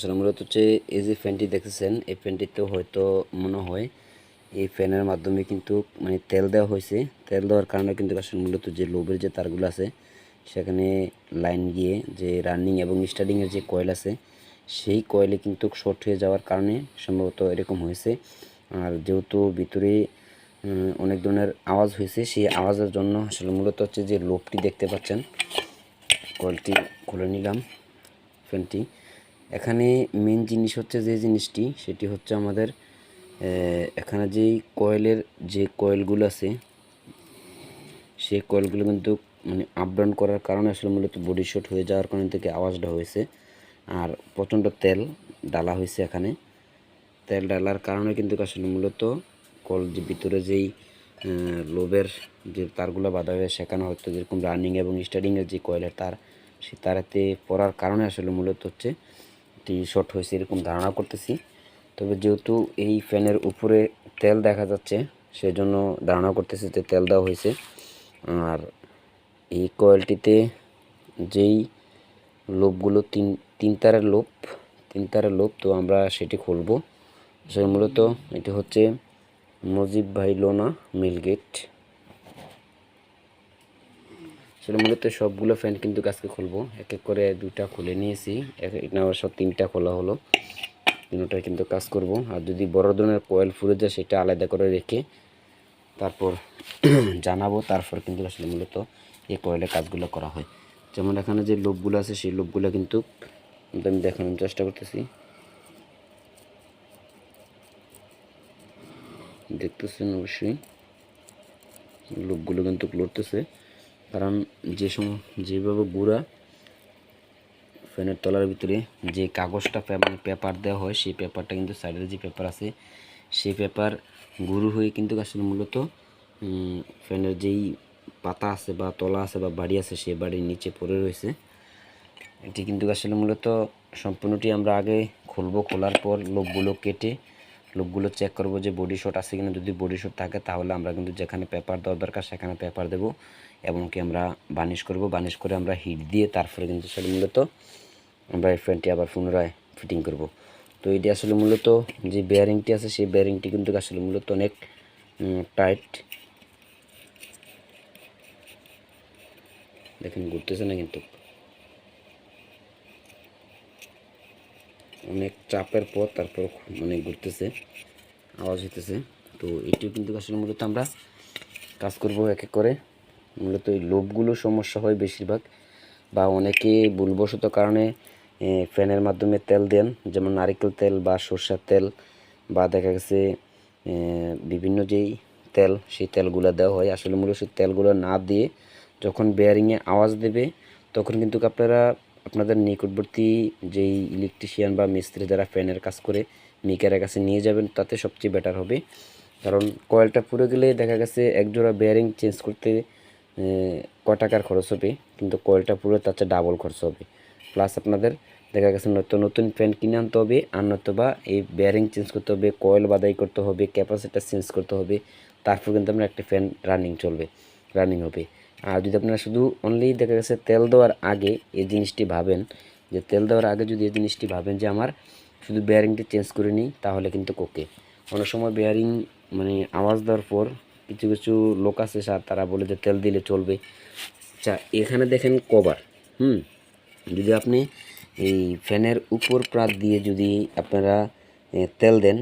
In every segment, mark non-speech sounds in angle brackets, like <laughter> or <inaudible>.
আসলে মূলত হচ্ছে এই যে ফ্যানটি দেখেছেন এই ফ্যানটিতে হয়তো মনে হয় এই ফ্যানের মাধ্যমে কিন্তু মানে তেল দেওয়া হয়েছে। তেল দেওয়ার কারণে কিন্তু আসলে মূলত যে লোবের যে তারগুলো আছে, সেখানে লাইন গিয়ে যে রানিং এবং স্টার্টিংয়ের যে কয়েল আছে, সেই কয়েলে কিন্তু শর্ট হয়ে যাওয়ার কারণে সম্ভবত এরকম হয়েছে। আর যেহেতু ভিতরে অনেক ধরনের আওয়াজ হয়েছে, সেই আওয়াজের জন্য আসলে মূলত হচ্ছে যে লোভটি দেখতে পাচ্ছেন। কয়েলটি খুলে নিলাম, ফ্যানটি। এখানে মেন জিনিস হচ্ছে যে জিনিসটি, সেটি হচ্ছে আমাদের এখানে যেই কয়েলের যে কয়েলগুলো আছে, সেই কয়েলগুলো কিন্তু মানে আপ ডাউন করার কারণে আসলে মূলত বডি শট হয়ে যাওয়ার কারণে থেকে আওয়াজটা হয়েছে। আর প্রচণ্ড তেল ডালা হয়েছে এখানে। তেল ডালার কারণে কিন্তু আসলে মূলত কল যে ভিতরে যেই লোবের যে তারগুলো বাঁধা হয়ে সেখানে হয়তো যেরকম রানিং এবং স্টার্টিংয়ের যে কয়েলের তার, সেই তারাতে পড়ার কারণে আসলে মূলত হচ্ছে এটি শর্ট হয়েছে, এরকম ধারণা করতেছি। তবে যেহেতু এই ফ্যানের উপরে তেল দেখা যাচ্ছে, সেজন্য ধারণা করতেছি যে তেল দেওয়া হয়েছে। আর এই কয়েলটিতে যেই লোভগুলো তিন তিন তারের লোভ তিন তারের লোভ তো আমরা সেটি খুলবো। আসলে মূলত এটি হচ্ছে মজিব ভাই লোনা মিলগেট আসলে মূলত সবগুলো ফ্যান কিন্তু আজকে খুলবো। এক এক করে দুইটা খুলে নিয়েছি। এক নেওয়ার সব তিনটা খোলা হলো। তিনটাই কিন্তু কাজ করব। আর যদি বড় ধরনের কয়েল ফুরে যায়, সেটা আলাদা করে রেখে তারপর <clears throat> জানাব। তারপর কিন্তু আসলে মূলত এই কয়েলের কাজগুলো করা হয়। যেমন এখানে যে লোভগুলো আছে, সেই লোভগুলো কিন্তু আমি দেখানোর চেষ্টা করতেছি। দেখতেছেন অবশ্যই। লোকগুলো কিন্তু লড়তেছে কারণ যে সময় যেভাবে গুঁড়া ফ্যানের তলার ভিতরে যে কাগজটা মানে পেপার দেওয়া হয়, সেই পেপারটা কিন্তু সাইডের যে পেপার আছে, সেই পেপার গুঁড়ো হয়ে কিন্তু আসলে মূলত ফ্যানের যেই পাতা আছে বা তলা আছে বা বাড়ি আছে, সেই বাড়ির নিচে পড়ে রয়েছে। এটি কিন্তু আসলে মূলত সম্পূর্ণটি আমরা আগে খুলবো, খোলার পর লোকগুলো কেটে, লোকগুলো চেক করব যে বডি শট আছে কিনা। যদি বডি শট থাকে তাহলে আমরা কিন্তু যেখানে পেপার দেওয়া দরকার সেখানে পেপার দেবো। এবং কি আমরা বানিশ করব। বানিশ করে আমরা হিট দিয়ে তারপরে কিন্তু আসলে মূলত আমরা এই ফ্যানটি আবার পুনরায় ফিটিং করব। তো এটি আসলে মূলত যে বেয়ারিংটি আছে, সেই বেয়ারিংটি কিন্তু আসলে মূলত অনেক টাইট দেখেন ঘুরতেছে না কিন্তু। অনেক চাপের পর তারপর মানে ঘুরতেছে, আওয়াজ হইতেছে। তো এটিও কিন্তু আসলে মূলত আমরা কাজ করব এক এক করে। মূলত এই লোভগুলো সমস্যা হয় বেশিরভাগ বা অনেকে ভুলবশত কারণে ফ্যানের মাধ্যমে তেল দেন, যেমন নারিকেল তেল বা সরষের তেল বা দেখা গেছে বিভিন্ন যেই তেল, সেই তেলগুলো দেওয়া হয়। আসলে মূলত সেই তেলগুলো না দিয়ে যখন বেয়ারিংয়ে আওয়াজ দেবে, তখন কিন্তু আপনারা, আপনাদের নিকটবর্তী যেই ইলেকট্রিশিয়ান বা মিস্ত্রি যারা ফ্যানের কাজ করে, মিকারের কাছে নিয়ে যাবেন, তাতে সবচেয়ে বেটার হবে। কারণ কয়েলটা পুরো গেলে দেখা গেছে এক জোড়া বেয়ারিং চেঞ্জ করতে ক টাকার খরচ হবে? কিন্তু কয়েলটা পুরো তার ডাবল খরচ হবে। প্লাস আপনাদের দেখা গেছে নতুন নতুন ফ্যান কিনে আনতে হবে আর নয়তো বা এই বেয়ারিং চেঞ্জ করতে হবে কয়েল বাদাই করতে হবে ক্যাপাসিটার চেঞ্জ করতে হবে। তারপর কিন্তু আপনার একটা ফ্যান রানিং চলবে রানিং হবে। আর যদি আপনারা শুধু অনলি দেখা গেছে তেল দেওয়ার আগে এই জিনিসটি ভাবেন, যে তেল দেওয়ার আগে যদি এই জিনিসটি ভাবেন যে আমার শুধু বেয়ারিংটি চেঞ্জ করে নিই, তাহলে কিন্তু কোকে অনেক সময় বেয়ারিং মানে আওয়াজ দেওয়ার পর কিছু কিছু লোক আছে স্যার, তারা বলে যে তেল দিলে চলবে। আচ্ছা এখানে দেখেন কভার, হুম? যদি আপনি এই ফ্যানের উপর প্রাত দিয়ে যদি আপনারা তেল দেন,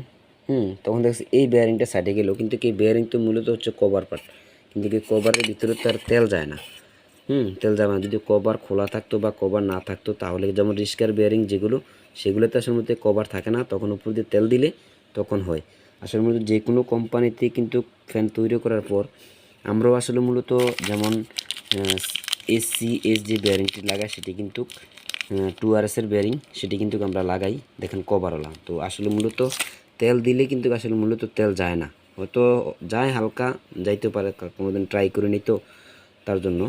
হুম, তখন দেখছি এই বেয়ারিংটা সাইডে গেলেও কিন্তু কি বেয়ারিং তো মূলত হচ্ছে কভার পার্ট কিন্তু কি কভারের ভিতরে তো আর তেল যায় না। হুম, তেল যাবে না। যদি কভার খোলা থাকতো বা কভার না থাকতো, তাহলে যেমন রিস্কার বেয়ারিং যেগুলো, সেগুলোতে আসলে কভার থাকে না, তখন উপর দিয়ে তেল দিলে তখন হয়। আসলে মূলত যে কোনো কোম্পানিতে কিন্তু ফ্যান তৈরি করার পর, আমরাও আসলে মূলত যেমন এসি এস যে বেয়ারিংটি লাগাই, সেটি কিন্তু টু আর এসের বেয়ারিং সেটি কিন্তু আমরা লাগাই, দেখেন কভারওয়ালা। তো আসলে মূলত তেল দিলে কিন্তু আসলে মূলত তেল যায় না। হয়তো যায় হালকা যাইতে পারে কোনোদিন ট্রাই করে নিত তার জন্য।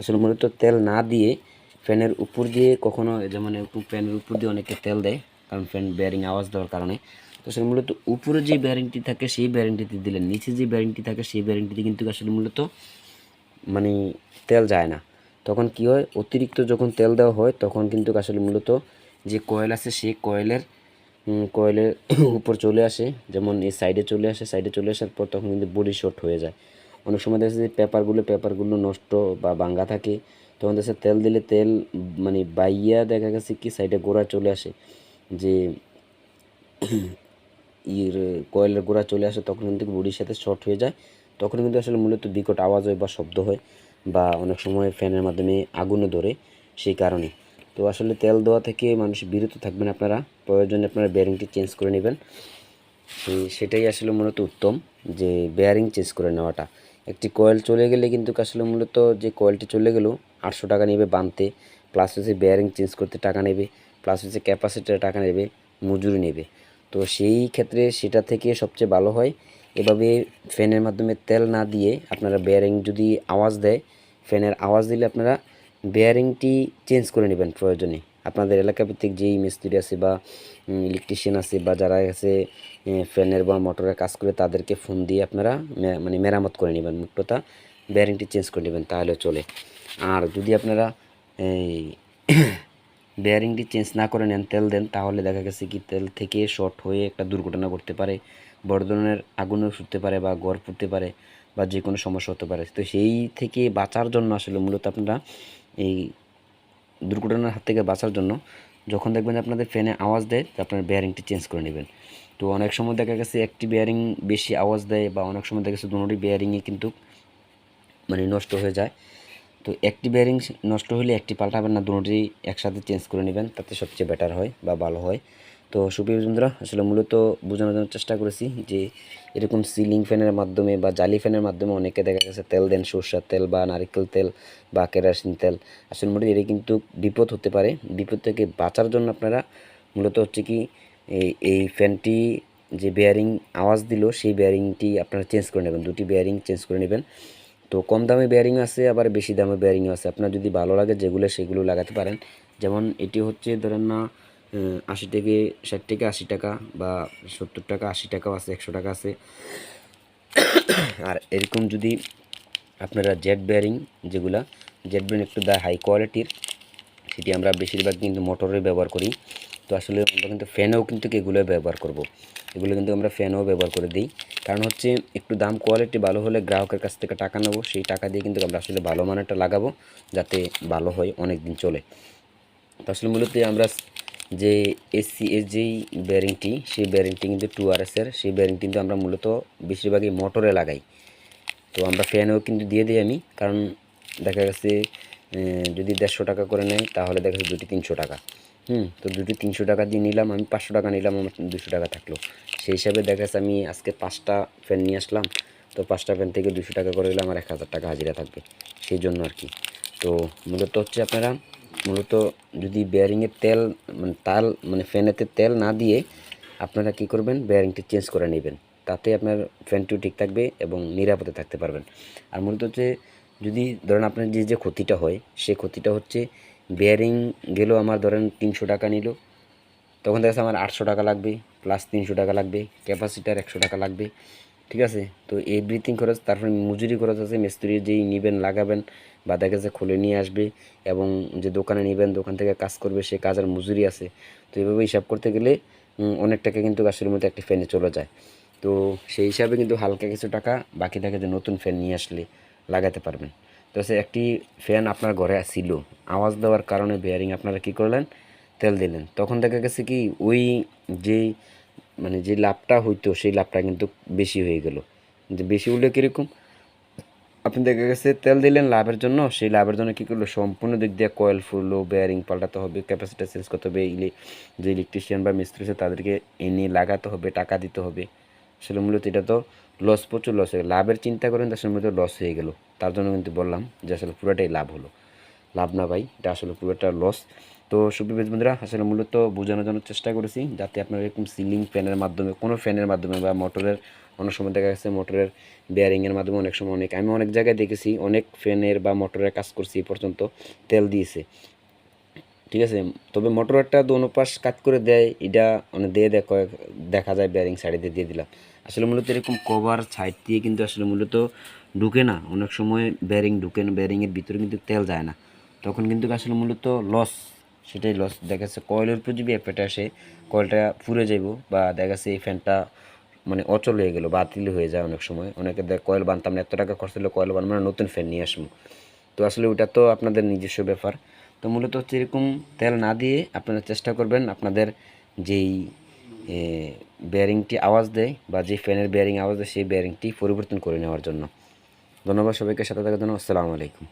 আসলে মূলত তেল না দিয়ে ফ্যানের উপর দিয়ে কখনো, যেমন একটু ফ্যানের উপর দিয়ে অনেকে তেল দেয়, কারণ ফ্যান বেয়ারিং আওয়াজ দেওয়ার কারণে। তো আসলে মূলত উপরে যে বেয়ারিংটি থাকে, সেই বেয়ারিংটিতে দিলেন। নিচে যে বেয়ারিংটি থাকে, সেই বেয়ারিংটিতে কিন্তু আসলে মূলত মানে তেল যায় না। তখন কি হয়? অতিরিক্ত যখন তেল দেওয়া হয়, তখন কিন্তু আসলে মূলত যে কয়েল আছে, সেই কয়েলের কয়েলের উপর চলে আসে। যেমন এই সাইডে চলে আসে সাইডে চলে আসার পর তখন কিন্তু বডি শর্ট হয়ে যায়। অনেক সময় দেখা যে পেপারগুলো পেপারগুলো নষ্ট বা ভাঙ্গা থাকে। তখন দেখা তেল দিলে তেল মানে বাইয়া দেখা গেছে কি সাইডে গোড়া চলে আসে। যে ইর কয়েলের গোড়া চলে আসে, তখন কিন্তু বডির সাথে শর্ট হয়ে যায়। তখন কিন্তু আসলে মূলত বিকট আওয়াজ হয় বা শব্দ হয় বা অনেক সময় ফ্যানের মাধ্যমে আগুনে ধরে সেই কারণে। তো আসলে তেল দেওয়া থেকে মানুষ বিরত থাকবেন আপনারা। প্রয়োজনে আপনারা বেয়ারিংটি চেঞ্জ করে নেবেন। সেটাই আসলে মূলত উত্তম যে বেয়ারিং চেঞ্জ করে নেওয়াটা। একটি কয়েল চলে গেলে কিন্তু আসলে মূলত যে কয়েলটি চলে গেলেও আটশো টাকা নেবে বানতে প্লাস হচ্ছে বেয়ারিং চেঞ্জ করতে টাকা নেবে প্লাস হচ্ছে ক্যাপাসিটার টাকা নেবে, মজুরি নেবে। তো সেই ক্ষেত্রে সেটা থেকে সবচেয়ে ভালো হয়। এভাবে ফ্যানের মাধ্যমে তেল না দিয়ে আপনারা বেয়ারিং যদি আওয়াজ দেয়, ফ্যানের আওয়াজ দিলে আপনারা বেয়ারিংটি চেঞ্জ করে নেবেন প্রয়োজনে। আপনাদের এলাকা ভিত্তিক যেই মিস্ত্রি আছে বা ইলেকট্রিশিয়ান আছে বা যারা আছে ফ্যানের বা মোটরের কাজ করে তাদেরকে ফোন দিয়ে আপনারা মানে মেরামত করে নেবেন, মুক্ততা বেয়ারিংটি চেঞ্জ করে নেবেন, তাহলে চলে। আর যদি আপনারা, এই বেয়ারিংটি চেঞ্জ না করে নেন, তেল দেন, তাহলে দেখা গেছে কি তেল থেকে শর্ট হয়ে একটা দুর্ঘটনা ঘটতে পারে। বড় ধরনের আগুনও ছুটতে পারে বা গড় ফুটতে পারে বা যে কোনো সমস্যা হতে পারে। তো সেই থেকে বাঁচার জন্য আসলে মূলত আপনারা এই দুর্ঘটনার হাত থেকে বাঁচার জন্য যখন দেখবেন আপনাদের ফ্যানে আওয়াজ দেয় আপনার বেয়ারিংটি চেঞ্জ করে নেবেন। তো অনেক সময় দেখা গেছে একটি বেয়ারিং বেশি আওয়াজ দেয় বা অনেক সময় দেখা গেছে দুটোটি বেয়ারিংয়ে কিন্তু মানে নষ্ট হয়ে যায়। তো একটি বেয়ারিং নষ্ট হলে একটি পাল্টাবেন না দুটোটি একসাথে চেঞ্জ করে নেবেন, তাতে সবচেয়ে বেটার হয় বা ভালো হয়। তো সুপ্রিয় বন্ধুরা, আসলে মূলত বোঝানোর জন্য চেষ্টা করেছি যে এরকম সিলিং ফ্যানের মাধ্যমে বা জালি ফ্যানের মাধ্যমে অনেকে দেখা গেছে তেল দেন, সরষার তেল বা নারকেল তেল বা কেরাসিন তেল। আসলে মূলত এটা কিন্তু বিপদ হতে পারে। বিপদ থেকে বাঁচার জন্য আপনারা মূলত হচ্ছে কি, এই এই ফ্যানটি যে বেয়ারিং আওয়াজ দিল, সেই বেয়ারিংটি আপনারা চেঞ্জ করে নেবেন, দুটি বেয়ারিং চেঞ্জ করে নেবেন। তো কম দামে বেয়ারিং আছে, আবার বেশি দামে বেয়ারিংও আছে। আপনার যদি ভালো লাগে যেগুলো, সেগুলো লাগাতে পারেন। যেমন এটি হচ্ছে ধরেন না আশি থেকে ষাট থেকে আশি টাকা বা সত্তর টাকা, আশি টাকাও আছে, একশো টাকা আছে। আর এরকম যদি আপনারা জেড বেয়ারিং যেগুলা জেড বেয়ারিং একটু দা হাই কোয়ালিটির সেটি আমরা বেশিরভাগ কিন্তু মোটরে ব্যবহার করি। তো আসলে আমরা কিন্তু ফ্যানেও কিন্তু এগুলো ব্যবহার করব। এগুলো কিন্তু আমরা ফ্যানেও ব্যবহার করে দিই। কারণ হচ্ছে একটু দাম কোয়ালিটি ভালো হলে গ্রাহকের কাছ থেকে টাকা নেব, সেই টাকা দিয়ে কিন্তু আমরা আসলে ভালো মানেরটা লাগাবো, যাতে ভালো হয় অনেক দিন চলে। তো আসলে মূলত আমরা যে এসি এর যেই বেয়ারিংটি সেই বেয়ারিংটি কিন্তু টু আর এর, সেই ব্যারিংটি কিন্তু আমরা মূলত বেশিরভাগই মোটরে লাগাই। তো আমরা ফ্যানেও কিন্তু দিয়ে দিই আমি, কারণ দেখা গেছে যদি দেড়শো টাকা করে নেয়, তাহলে দেখা যাচ্ছে দুটি তিনশো টাকা। হুম, তো দুটি তিনশো টাকা দিয়ে নিলাম, আমি পাঁচশো টাকা নিলাম, আমার দুশো টাকা থাকল। সেই হিসাবে দেখা যাচ্ছে আমি আজকে পাঁচটা ফ্যান নিয়ে আসলাম, তো পাঁচটা ফ্যান থেকে দুশো টাকা করে নিলে আমার এক হাজার টাকা হাজিরা থাকবে। সেই জন্য আর কি। তো মূলত হচ্ছে আপনারা, মূলত যদি বেয়ারিংয়ের তেল মানে তাল মানে ফ্যানেতে তেল না দিয়ে আপনারা কি করবেন? বেয়ারিংটি চেঞ্জ করে নেবেন। তাতে আপনার ফ্যানটিও ঠিক থাকবে এবং নিরাপদে থাকতে পারবেন। আর মূলত হচ্ছে যদি, ধরেন আপনার যে যে ক্ষতিটা হয়, সে ক্ষতিটা হচ্ছে বেয়ারিং গেলেও আমার, ধরেন তিনশো টাকা নিল। তখন দেখা আমার আটশো টাকা লাগবে প্লাস তিনশো টাকা লাগবে ক্যাপাসিটার একশো টাকা লাগবে, ঠিক আছে? তো এভরিথিং খরচ, তারপরে মজুরি খরচ আছে, মিস্ত্রি যেই নেবেন, লাগাবেন, বা দেখা যাচ্ছে খুলে নিয়ে আসবে, এবং যে দোকানে নেবেন, দোকান থেকে কাজ করবে, সে কাজ আর মজুরি আছে। তো এইভাবে হিসাব করতে গেলে অনেক টাকা কিন্তু গাছের মধ্যে একটা ফ্যানে চলে যায়। তো সেই হিসাবে কিন্তু হালকা কিছু টাকা বাকি থাকে যে নতুন ফ্যান নিয়ে আসলে লাগাতে পারবেন। তো সে একটি ফ্যান আপনার ঘরে ছিল আওয়াজ দেওয়ার কারণে বেয়ারিং আপনারা কি করলেন? তেল দিলেন। তখন দেখা গেছে কি, ওই যে মানে যে লাভটা হইতো, সেই লাভটা কিন্তু বেশি হয়ে গেল। যে বেশি হলে কীরকম? আপনি দেখা গেছে তেল দিলেন লাভের জন্য, সেই লাভের জন্য কী করল? সম্পূর্ণ দিক দিয়ে কয়েল ফুললো বেয়ারিং পাল্টাতে হবে ক্যাপাসিটি চেঞ্জ করতে হবে, ইলে, যে ইলেকট্রিশিয়ান বা মিস্ত্রি আছে, তাদেরকে এনে লাগাতে হবে, টাকা দিতে হবে। আসলে মূলত এটা তো লস প্রচুর লস হয়ে লাভের চিন্তা করেন আসলে মূলত লস হয়ে গেল। তার জন্য কিন্তু বললাম যে আসলে পুরোটাই লাভ হলো। লাভ না ভাই এটা আসলে পুরোটা লস তো সুপ্রিয় বন্ধুরা, আসলে মূলত বোঝানোর জন্য চেষ্টা করেছি যাতে আপনারা এরকম সিলিং ফ্যানের মাধ্যমে, কোনো ফ্যানের মাধ্যমে বা মোটরের অনেক সময় দেখা গেছে মোটরের বেয়ারিংয়ের মাধ্যমে অনেক সময় অনেক, আমি অনেক জায়গায় দেখেছি অনেক ফ্যানের বা মোটরের কাজ করছি এ পর্যন্ত তেল দিয়েছে। ঠিক আছে? তবে মোটরটা দোনো পাশ কাজ করে দেয়, এটা মানে দিয়ে দেয়, কয়েক, দেখা যায় ব্যারিং সাইডে দিয়ে দিয়ে দিলাম। আসলে মূলত এরকম কভার সাইড দিয়ে কিন্তু আসলে মূলত ঢুকে না। অনেক সময় ব্যারিং ঢুকে না বেয়ারিংয়ের ভিতরে কিন্তু তেল যায় না। তখন কিন্তু আসলে মূলত লস সেটাই লস দেখা যাচ্ছে কয়েলের উপর যদি এফেক্ট আসে কয়েলটা পুড়ে যাইব বা দেখা যাচ্ছে এই ফ্যানটা মানে অচল হয়ে গেল, বাতিল হয়ে যায় অনেক সময়। অনেকে দেখ কয়েল বানতাম না, এত টাকা খরচ হলো কয়েল বানবো না, নতুন ফ্যান নিয়ে আসব। তো আসলে ওটা তো আপনাদের নিজস্ব ব্যাপার। তো মূলত হচ্ছে এরকম তেল না দিয়ে আপনারা চেষ্টা করবেন আপনাদের যেই বেয়ারিংটি আওয়াজ দেয় বা যে ফ্যানের বেয়ারিং আওয়াজ দেয় সেই বেয়ারিংটি পরিবর্তন করে নেওয়ার জন্য। ধন্যবাদ সবাইকে, সাথে থাকার জন্য আসসালামু আলাইকুম।